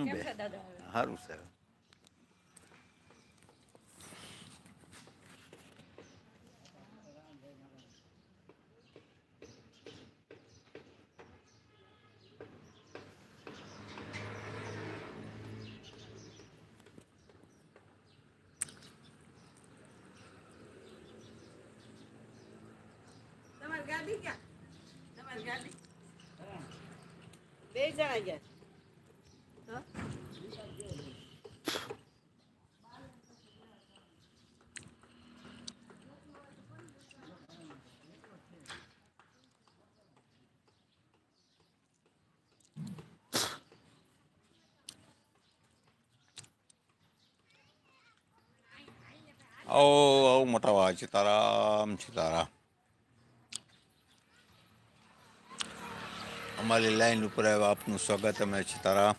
હું બે સારું સાહેબ ગાડી ક્યાં તમારી ગાડી બે જણા ગયા આવો આવો મોટા વા સીતારામ સીતારામ અમારી લાઈન ઉપર આવ્યા આપનું સ્વાગત અમે સીતારામ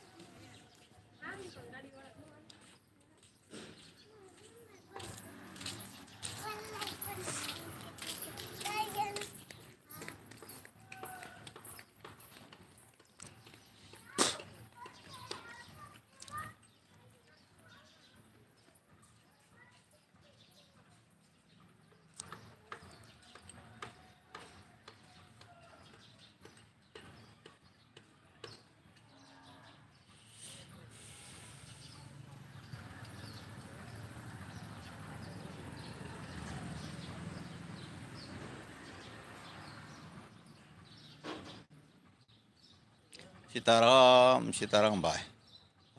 सीताराम सीताराम भाई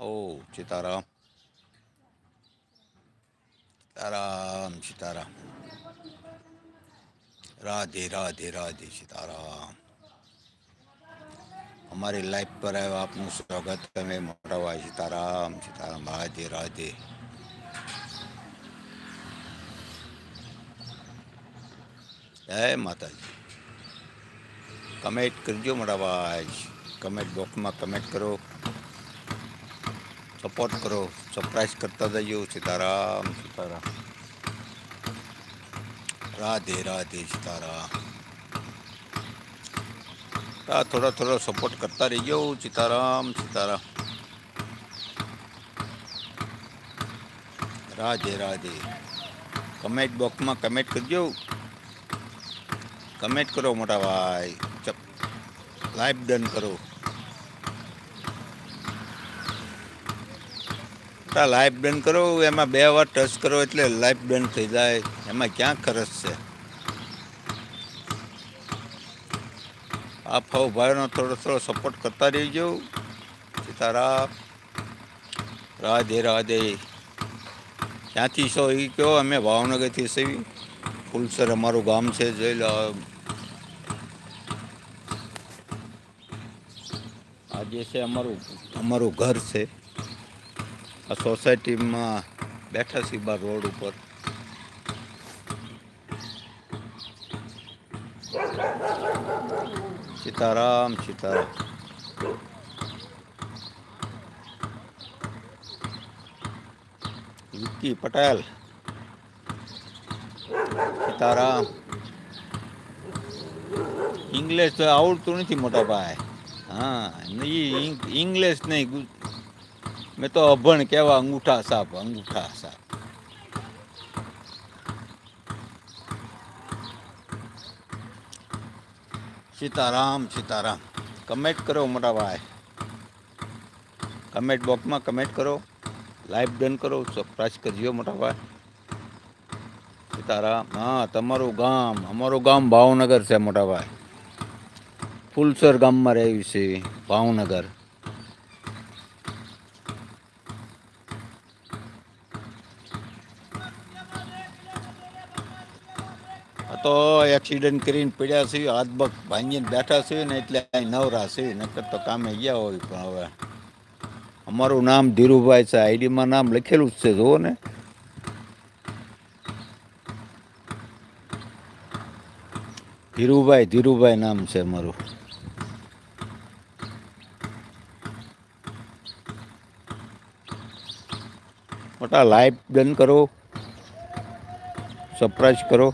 ओ सीताराम सीताराम सीताराम राधे राधे राधे सीताराम हमारी लाइफ पर स्वागत करें मोटा भाई सीताराम सीताराम राधे राधे जय माता जी कमेंट कर दियो मोटा भाई कमेंट बॉक्स में कमेंट करो सपोर्ट करो सरप्राइज करता जाइए सीताराम सीताराम राधे राधे सीताराम थोड़ा थोड़ा सपोर्ट करता रही जाओ सीताराम सीताराम राधे राधे कमेंट बॉक्स में कमेंट कर जो कमेंट करो मोटा भाई चप लाइव डन करो આ લાઈફ બેન કરો એમાં બે વાર ટચ કરો એટલે લાઈફ બેન થઈ જાય એમાં ક્યાં ખર્ચ છે આ ફવ ભાઈનો થોડો થોડો સપોર્ટ કરતા રહીજો તારા રાધે રાધે ક્યાંથી છો એ કહો અમે ભાવનગરથી સેવી ફૂલસર અમારું ગામ છે જોઈ લો જે છે અમારું અમારું ઘર છે आ सोसायटी में बैठा सीबा रोड पर सीताराम सीताराम विक्की पटेल सीताराम इंग्लिश तो आवड़त नहीं मोटा भाई हाँ नहीं इंग्लिश नहीं મેં તો અભણ કેવા અંગૂઠા સાપ અંગૂઠા સાપ સીતારામ સીતારામ કમેન્ટ કરો મોટા ભાઈ કમેન્ટ બોક્સમાં કમેન્ટ કરો લાઈવ ડન કરો સબસ્ક્રાઈબ કરજો મોટા ભાઈ સીતારામ હા તમારું ગામ અમારું ગામ ભાવનગર છે મોટા ભાઈ ફૂલસર ગામમાં રહેવી છે ભાવનગર તો એક્સિડન્ટ કરીને પડ્યા છે હાથ પગ ભાંગીને બેઠા છે ને એટલે અહીં નવરા છે નકર તો કામે ગયા હોય પણ હવે અમારું નામ ધીરુભાઈ છે આઈડીમાં નામ લખેલું જ છે જુઓ ને ધીરુભાઈ ધીરુભાઈ નામ છે અમારું મોટા લાઈફ ડન કરો સરપ્રાઈઝ કરો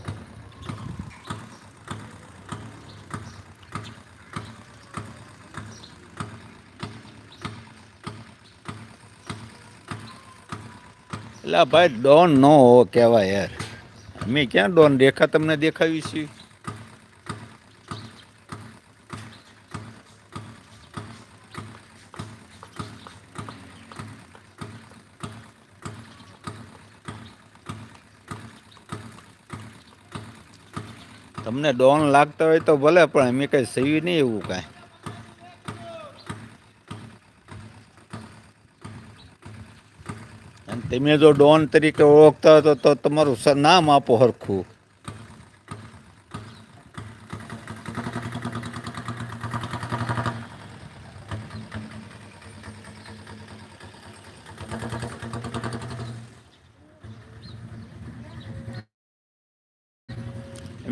એટલે ભાઈ ડોન નો હો કહેવાય યાર અમે ક્યાં ડોન રેખા તમને દેખાવી છે તમને ડોન લાગતા હોય તો ભલે પણ અમે કંઈ સવી નહીં એવું કાંઈ તેમે જો ડોન તરીકે ઓળખતા હો તો તમારું નામ આપો હરખુ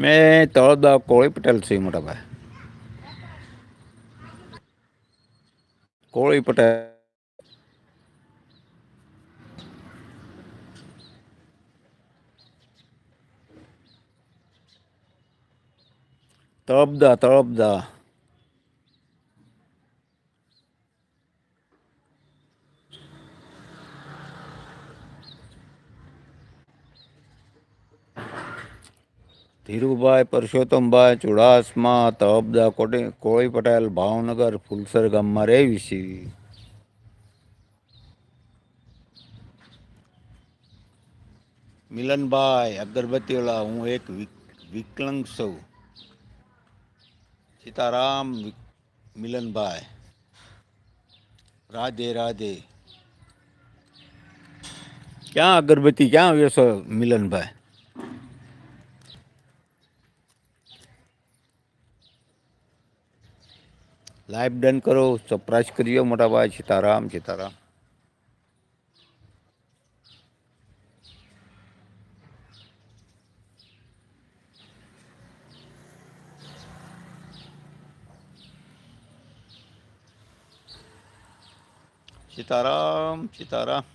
મેં તો દાદા કોળી પટેલ સી મોઢા ભાઈ કોળી પટેલ तड़पदा तड़पदा धीरूभा परषोत्तम भाई चुड़ासमा तड़पदा को पटेल भावनगर फुलसर गाम रे विषि मिलन भाई अगरबत्ती हूँ एक विक, विकलंग सौ सीताराम मिलन बाय राधे राधे क्या अगरबत्ती क्या वैसे मिलन भाई लाइव डन करो सरप्राइज करियो मोटा भाई सीताराम सीताराम सीताराम सीताराम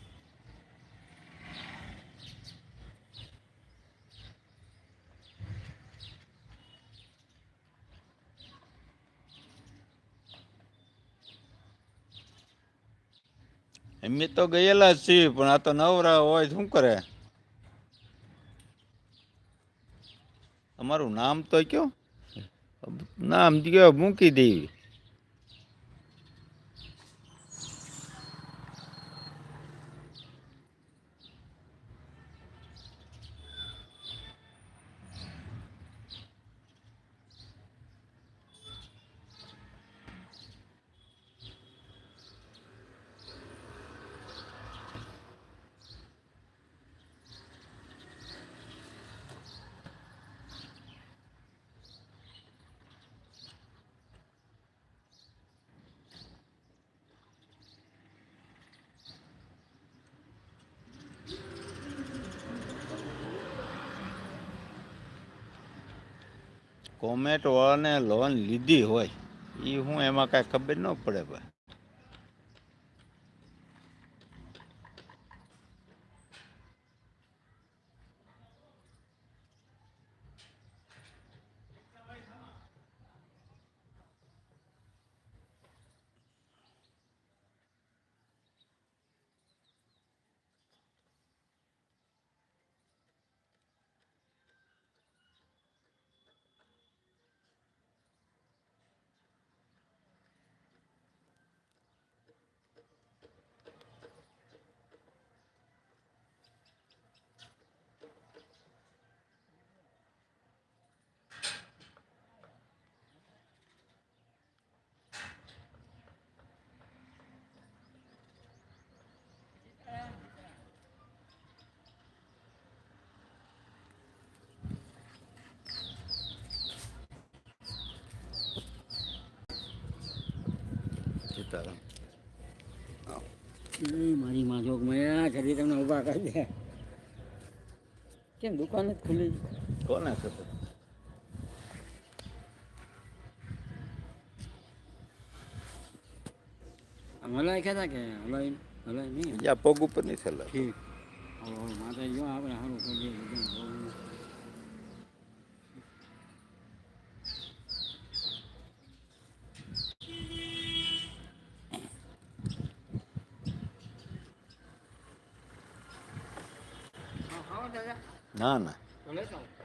અમે તો ગયેલા જ છીએ પણ આ તો નવરા હોય શું કરે તમારું નામ તો કયો નામ કયો મૂકી દેવી કોમેટવાળાને લોન લીધી હોય એ હું એમાં કાંઈ ખબર ન પડે ભાઈ તારા મારી માં જોગ મયા કરી તમને ઉભા કરી દે કેમ દુકાન જ ખુલી કોના ખબર હલાય કહેતા કે હલાય હલાય નહીં પગ ઉપર નહીં થયેલા માતા જો આપણે સારું કરીએ Ana. Não, não. É